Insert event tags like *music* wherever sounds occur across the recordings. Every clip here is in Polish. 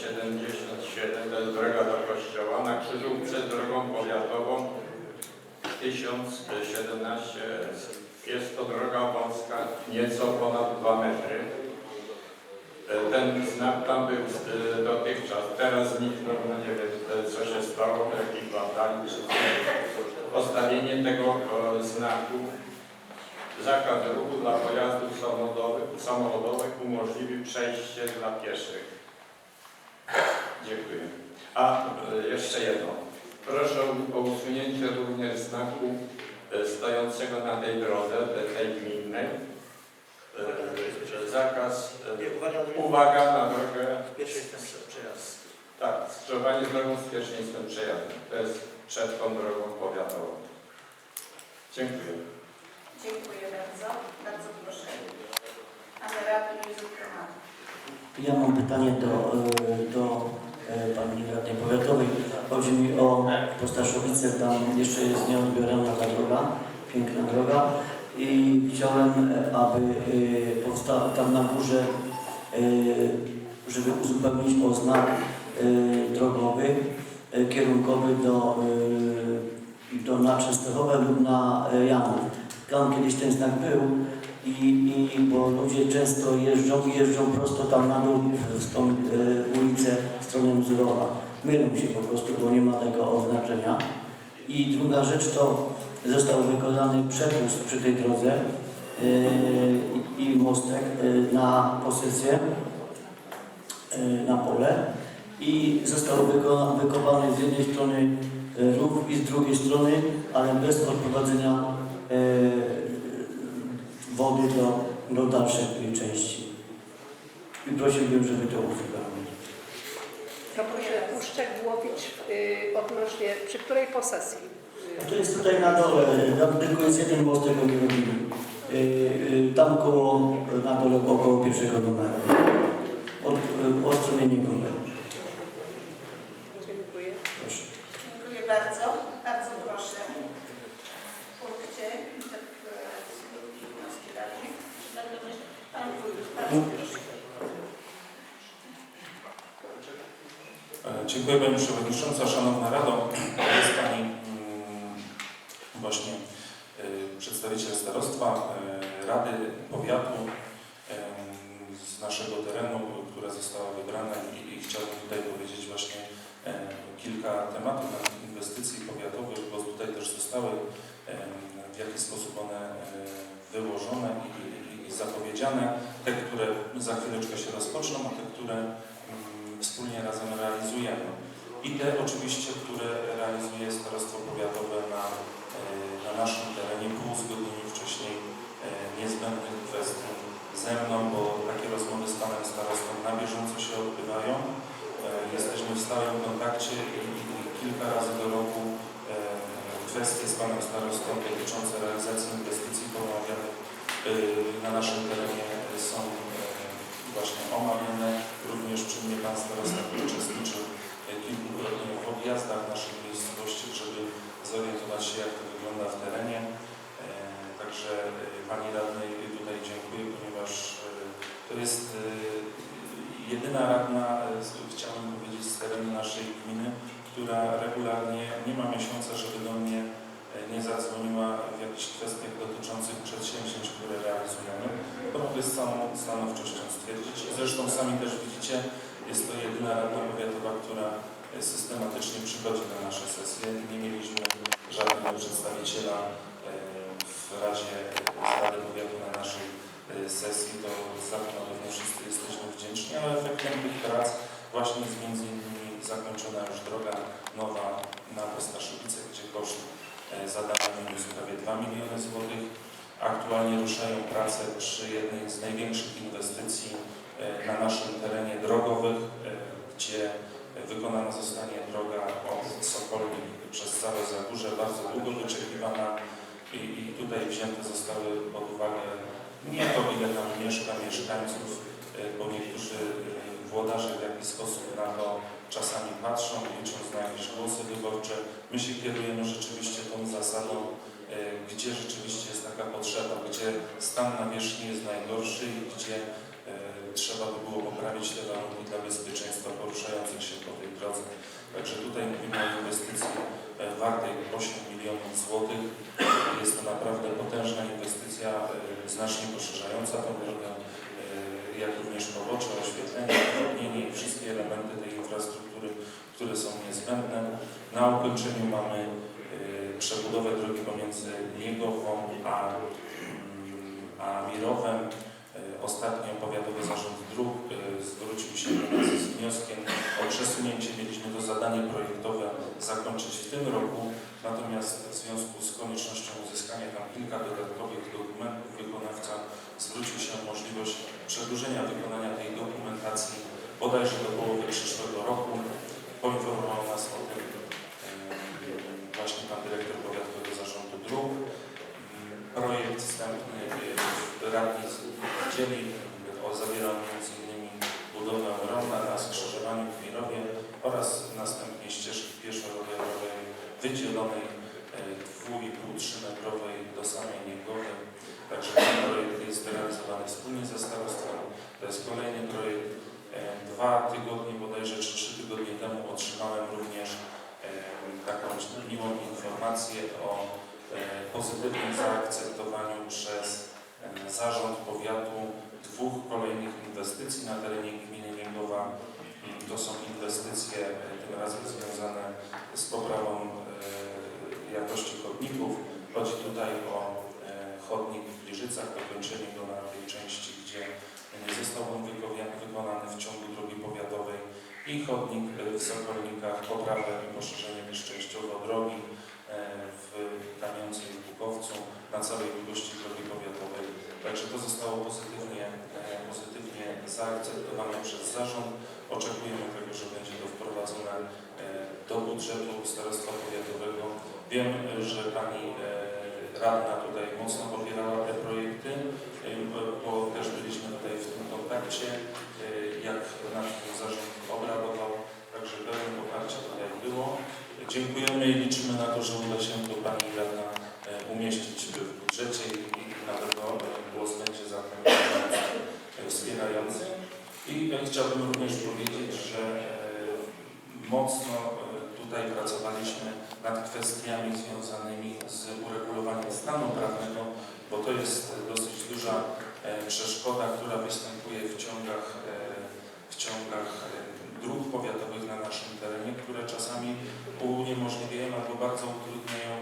1077, to jest droga do kościoła, na krzyżówce z drogą powiatową 1017 jest to droga wąska, nieco ponad 2 metry. Ten znak tam był e, dotychczas, teraz zniknął, no nie wiem e, co się stało, czy coś. Postawienie tego znaku zakaz ruchu dla pojazdów samochodowych, samochodowych umożliwi przejście dla pieszych. Dziękuję. A e, jeszcze jedno. Proszę o usunięcie również znaku e, stojącego na tej drodze, te- tej gminnej. E, Zakaz, uwaga, na drogę, przejazd. tak, skrzyżowanie z drogą z pierwszeństwem przejazdu. To jest przed tą drogą powiatową. Dziękuję. Dziękuję bardzo. Bardzo proszę. Pan radny Józef Kromat. Ja mam pytanie do, do pani radnej powiatowej. Chodzi mi o Postaszowice, tam jeszcze jest nieodbierana ta droga, piękna droga. I chciałem, e, aby e, powstał tam na górze, e, żeby uzupełnić o znak e, drogowy e, kierunkowy do, e, do na Częstochowe lub na e, Janów. Tam kiedyś ten znak był i, i bo ludzie często jeżdżą jeżdżą prosto tam na dół w tą e, ulicę w stronę Mzurowa. Mylą się po prostu, bo nie ma tego oznaczenia. I druga rzecz to został wykonany przepust przy tej drodze e, i, mostek e, na posesję, e, na pole i został wyko- wykopany z jednej strony e, rów i z drugiej strony, ale bez odprowadzenia wody do, dalszej tej części. I prosiłbym, żeby to. To proszę uszczegółowić y, odnośnie, przy której posesji? To jest tutaj na dole, tam tylko jest jeden most tego nie robili. Y, y, Tam koło, na dole około pierwszego numeru. Od, y, od strony Niegombe. Dziękuję. Proszę. Dziękuję bardzo. Bardzo proszę. W punkcie interpelacji wnioski radnych. Pan wójt, bardzo proszę. E, Dziękuję Pani Przewodnicząca, Szanowna Rado. Jest Pani mm, właśnie e, przedstawiciel starostwa, e, Rady Powiatu e, z naszego terenu, która została wybrana i, chciałbym tutaj powiedzieć właśnie kilka tematów na inwestycji powiatowych, bo tutaj też zostały w jaki sposób one wyłożone i zapowiedziane. Te, które za chwileczkę się rozpoczną, a te, które mm, wspólnie razem realizujemy. I te oczywiście, które realizuje Starostwo Powiatowe na, e, na naszym terenie po uzgodnieniu wcześniej e, niezbędnych kwestii ze mną, bo takie rozmowy z Panem Starostą na bieżąco się odbywają. E, Jesteśmy w stałym kontakcie i, kilka razy do roku kwestie z Panem Starostą dotyczące realizacji inwestycji pomawianych na naszym terenie są właśnie omawiane. Również przy mnie Pan Starosta uczestniczył w objazdach naszych miejscowości, żeby zorientować się, jak to wygląda w terenie. E, Także e, Pani Radnej tutaj dziękuję, ponieważ e, to jest jedyna radna, chciałbym powiedzieć, z terenu naszej gminy, która regularnie nie ma miesiąca, żeby do mnie nie zadzwoniła w jakichś kwestiach dotyczących przedsięwzięć, które realizujemy. To mogę z całą stanowczością stwierdzić. Zresztą sami też widzicie, jest to jedyna radna powiatowa, która systematycznie przychodzi na nasze sesje. Nie mieliśmy żadnego przedstawiciela e, w Radzie z Rady Powiatu na naszej e, sesji. To za to na pewno wszyscy jesteśmy wdzięczni, ale efektem tych prac właśnie jest między innymi zakończona już droga nowa na Postaszowice, gdzie koszt e, zadania wyniósł prawie 2 miliony złotych. Aktualnie ruszają prace przy jednej z największych inwestycji e, na naszym terenie drogowych, e, gdzie wykonana zostanie droga od Sokolni przez całe Zagórze, bardzo długo wyczekiwana i, i tutaj wzięte zostały pod uwagę nie to, ile tam mieszka mieszkańców, e, bo niektórzy e, włodarze w jakiś sposób na to czasami patrzą, licząc na jakieś głosy wyborcze. My się kierujemy rzeczywiście tą zasadą, e, gdzie rzeczywiście jest taka potrzeba, gdzie stan nawierzchni jest najgorszy i gdzie trzeba by było poprawić te warunki dla bezpieczeństwa poruszających się po tej drodze. Także tutaj mówimy o inwestycji e, wartej 8 milionów złotych. Jest to naprawdę potężna inwestycja, e, znacznie poszerzająca tą drogę, e, jak również pobocze, oświetlenie, odwodnienie i wszystkie elementy tej infrastruktury, które są niezbędne. Na ukończeniu mamy przebudowę drogi pomiędzy Niegową a, mm, a Mirowem. Ostatnio Powiatowy Zarząd Dróg e, zwrócił się do nas z wnioskiem o przesunięcie. Mieliśmy to zadanie projektowe zakończyć w tym roku, natomiast w związku z koniecznością uzyskania tam kilka dodatkowych dokumentów wykonawca zwrócił się o możliwość przedłużenia wykonania tej dokumentacji bodajże do połowy przyszłego roku. Poinformował nas o tym e, właśnie pan dyrektor Powiatowego Zarządu Dróg. Mm, Projekt wstępny e, radni dzieli o zawierał m.in. budowę ronna na skrzyżowaniu w Mirowie oraz następnie ścieżki pieszo-rowerowej wydzielonej e, 2,5-3 metrowej do samej Niegowy. Także ten projekt jest realizowany wspólnie ze starostwem. To jest kolejny projekt. E, Dwa tygodnie, bodajże czy trzy tygodnie temu otrzymałem również e, taką miłą informację o e, pozytywnym zaakceptowaniu przez e, Zarząd Powiatu dwóch kolejnych inwestycji na terenie gminy Niegowa. Mm, To są inwestycje tym razem związane z poprawą jakości chodników. Chodzi tutaj o chodnik w Gliżycach, dokończenie go na tej części, gdzie został on wykonany w ciągu drogi powiatowej i chodnik e, w Sokolnikach, poprawę i poszerzenie nieszczęściowo drogi e, w Kamieńcej w Bukowcu na całej długości drogi powiatowej. Także to zostało pozytywnie, e, pozytywnie zaakceptowane przez zarząd. Oczekujemy tego, że będzie to wprowadzone do budżetu Starostwa Powiatowego. Wiem, że Pani radna tutaj mocno popierała te projekty, bo- też byliśmy tutaj w tym kontakcie, e, jak nasz zarząd obradował, także pełne poparcie tutaj było. Dziękujemy i liczymy na to, że uda się to Pani radna e, umieścić w budżecie i na pewno głos będzie za tym e, wspierający. I chciałbym również powiedzieć, że mocno tutaj pracowaliśmy nad kwestiami związanymi z stanu prawnego, bo to jest dosyć duża e, przeszkoda, która występuje w ciągach, e, w ciągach e, dróg powiatowych na naszym terenie, które czasami uniemożliwiają albo bardzo utrudniają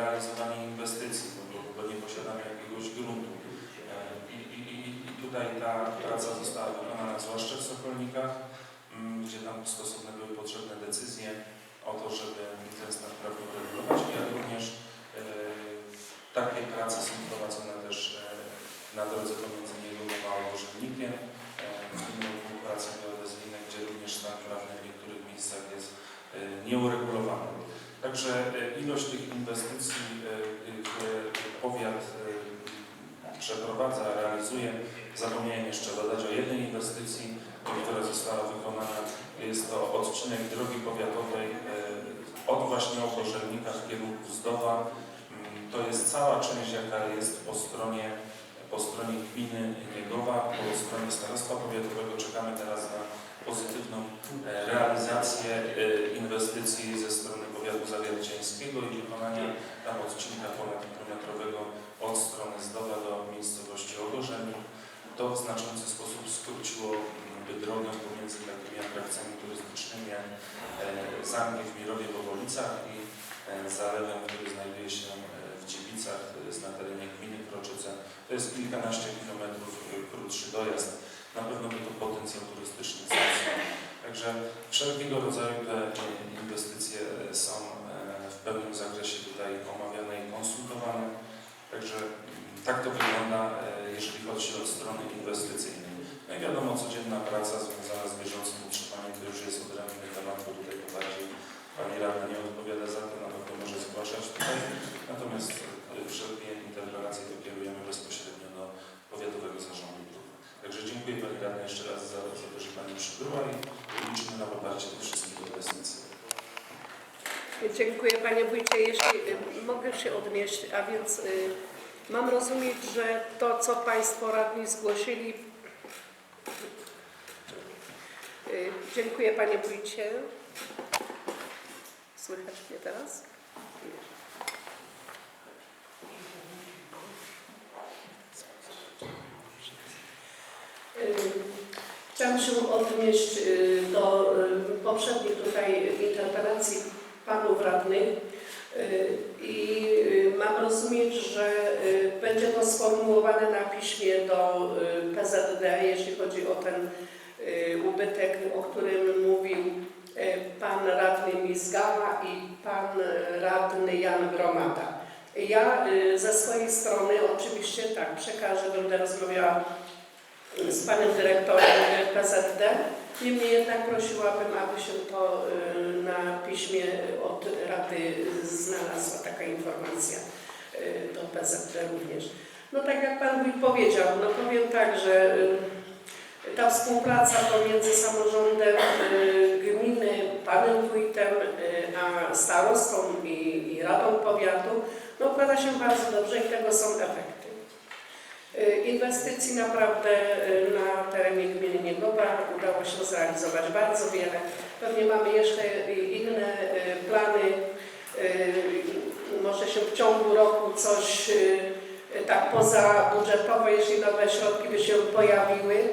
realizowanie inwestycji, bo, nie posiadamy jakiegoś gruntu. I, i, i- tutaj ta praca została wykonana zwłaszcza w Sokolnikach, m, gdzie tam stosowne były potrzebne decyzje o to, żeby ten stan prawny uregulować, jak również e, takie prace są prowadzone też e, na drodze pomiędzy Niegową a Obożelnikiem, e, w tym roku prace geodezyjne, gdzie również stan prawny w niektórych miejscach jest e, nieuregulowany. Także e, ilość tych inwestycji, e, e, które powiat e, przeprowadza, realizuje, zapomniałem jeszcze dodać o jednej inwestycji, która została wykonana. Jest to odcinek drogi powiatowej od właśnie Oborzelnika w kierunku Zdowa. Mm, To jest cała część, jaka jest po stronie, po stronie gminy Niegowa, po stronie Starostwa Powiatowego. Czekamy teraz na pozytywną realizację inwestycji ze strony powiatu zawiercińskiego i wykonania tam odcinka ponadkilometrowego od strony Zdowa do miejscowości Ogorzelnik. To w znaczący sposób skróciło mm, drogę pomiędzy takimi atrakcjami turystycznymi jak e, Zamek w Mirowie w Owolicach i e, zalewem, który znajduje się e, w Dziewicach, jest na terenie gminy Kroczyce. To jest kilkanaście kilometrów krótszy dojazd. Na pewno by to potencjał turystyczny wzmocnił. Także wszelkiego rodzaju te inwestycje są e, w pełnym zakresie tutaj omawiane i konsultowane. Także tak to wygląda, e, jeżeli chodzi od strony inwestycyjnej. No i wiadomo, codzienna praca związana z bieżącym utrzymaniem to już jest odrębny temat, bo tutaj to bardziej Pani Radna nie odpowiada za to, na pewno może zgłaszać tutaj. Natomiast e, wszelkie interpelacje to kierujemy bezpośrednio do Powiatowego Zarządu Dróg. Także dziękuję Pani Radna jeszcze raz za, za to, że Pani przybyła i liczymy na poparcie tych wszystkich inwestycji. Dziękuję Panie Wójcie. Jeśli y, mogę się odnieść, a więc y, mam rozumieć, że to, co Państwo radni zgłosili, Y, Dziękuję Panie Wójcie. Słychać mnie teraz? Chciałam się odnieść do poprzednich tutaj interpelacji panów radnych y, i y, mam rozumieć, że y, będzie to sformułowane na piśmie do PZD, jeśli chodzi o ten ubytek, o którym mówił pan radny Mizgała i pan radny Jan Gromada. Ja ze swojej strony oczywiście tak przekażę, będę rozmawiała z panem dyrektorem PZD. Niemniej jednak prosiłabym, aby się to y, na piśmie od Rady znalazła taka informacja y, do PZD również. No tak jak Pan Wójt powiedział, no powiem tak, że y, ta współpraca pomiędzy samorządem gminy, Panem Wójtem, a starostą i, i Radą Powiatu, no układa się bardzo dobrze i tego są efekty. Y, Inwestycji naprawdę y, na terenie gminy Niegowa udało się zrealizować bardzo wiele. Pewnie mamy jeszcze inne y, plany. Może się w ciągu roku coś tak pozabudżetowo, jeśli nowe środki by się pojawiły,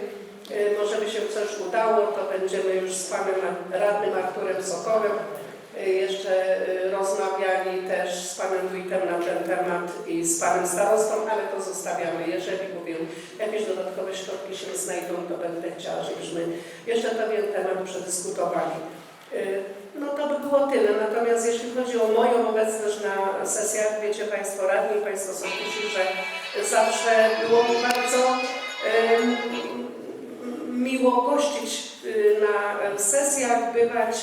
może by się coś udało, to będziemy już z panem radnym Arturem Sokołem y, jeszcze y, rozmawiali też z panem wójtem na ten temat i z panem starostą, ale to zostawiamy. Jeżeli mówię, jakieś dodatkowe środki się znajdą, to będę chciała, żebyśmy jeszcze pewien temat przedyskutowali. Y, No to by było tyle. Natomiast jeśli chodzi o moją obecność na sesjach, wiecie Państwo radni, Państwo sołtysi, że zawsze było mi bardzo miło gościć y, na sesjach, bywać,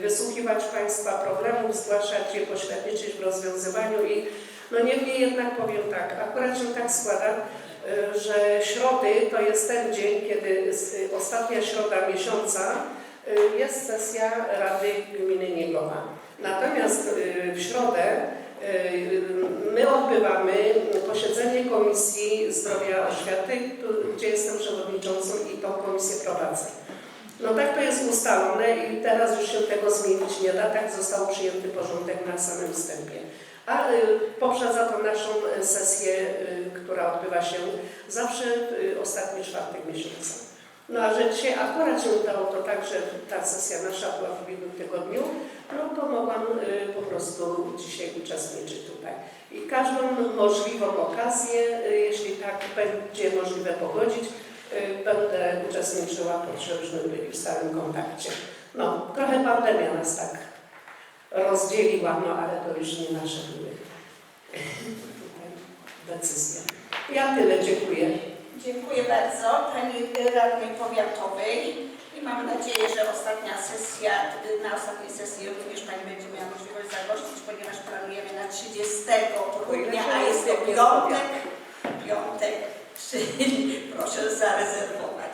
wysłuchiwać Państwa problemów, zgłaszać je, pośredniczyć w rozwiązywaniu i no niemniej jednak powiem tak, akurat się tak składa, y, że środy to jest ten dzień, kiedy y, ostatnia środa miesiąca y, jest sesja Rady Gminy Niegowa. Natomiast y, w środę y, my odbywamy posiedzenie Komisji Zdrowia Oświaty, gdzie jestem przewodniczącą i tą komisję prowadzę. No tak i teraz już się tego zmienić nie da, tak został przyjęty porządek na samym wstępie. A y, poprzedza to naszą y, sesję, y, która odbywa się zawsze ostatni czwartek miesiąca. No a że dzisiaj akurat się udało to tak, że ta sesja nasza była w ubiegłym tygodniu, no to mogłam po prostu dzisiaj uczestniczyć tutaj. I każdą możliwą okazję, jeśli tak będzie możliwe pogodzić, będę uczestniczyła, po to, żebyśmy byli w stałym kontakcie. No, trochę pandemia nas tak rozdzieliła, no ale to już nie nasze były tutaj decyzje. Ja tyle, dziękuję. Dziękuję bardzo Pani Radnej Powiatowej i mam nadzieję, że ostatnia sesja, na ostatniej sesji również Pani będzie miała możliwość zagościć, ponieważ planujemy na 30 grudnia, a jest to piątek, piątek, czyli *laughs* proszę zarezerwować,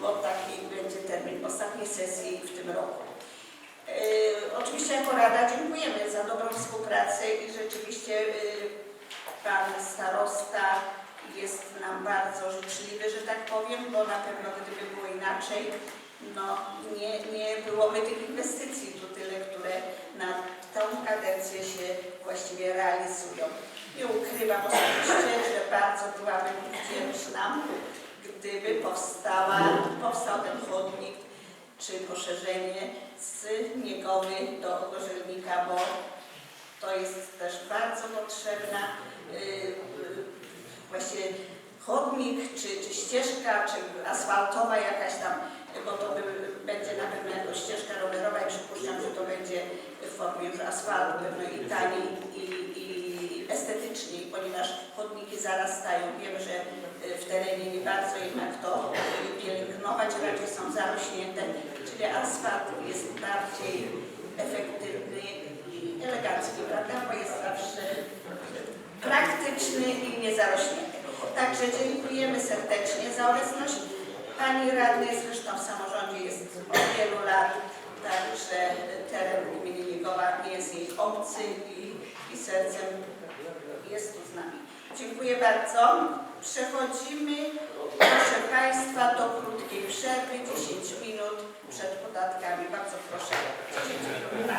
bo taki będzie termin ostatniej sesji w tym roku. Yy, oczywiście jako Rada dziękujemy za dobrą współpracę i rzeczywiście yy, Pan Starosta jest nam bardzo życzliwy, że tak powiem, bo na pewno gdyby było inaczej, no nie, nie byłoby tych inwestycji tu tyle, które kadencję się właściwie realizują. Nie ukrywam osobiście, że bardzo byłabym wdzięczna, gdyby powstała, powstał ten chodnik czy poszerzenie z Niegowy do Gorzelnika, bo to jest też bardzo potrzebna yy, yy, właściwie chodnik, czy, czy ścieżka, czy asfaltowa jakaś tam, bo to by, będzie na pewno jako ścieżka rowerowa i przypuszczam, już asfaltu pewno i taniej i, i estetyczniej, ponieważ chodniki zarastają. Wiem, że y, w terenie nie bardzo jednak to pielęgnować, raczej są zarośnięte, czyli asfalt jest bardziej efektywny i elegancki, prawda, bo jest zawsze praktyczny i niezarośnięty. Także dziękujemy serdecznie za obecność. Pani radnej zresztą w samorządzie jest od wielu lat, tak, że teren gminy Jegowa nie jest jej obcy i, i sercem jest tu z nami. Dziękuję bardzo. Przechodzimy, proszę Państwa, do krótkiej przerwy, 10 minut przed podatkami. Bardzo proszę. 10 minut.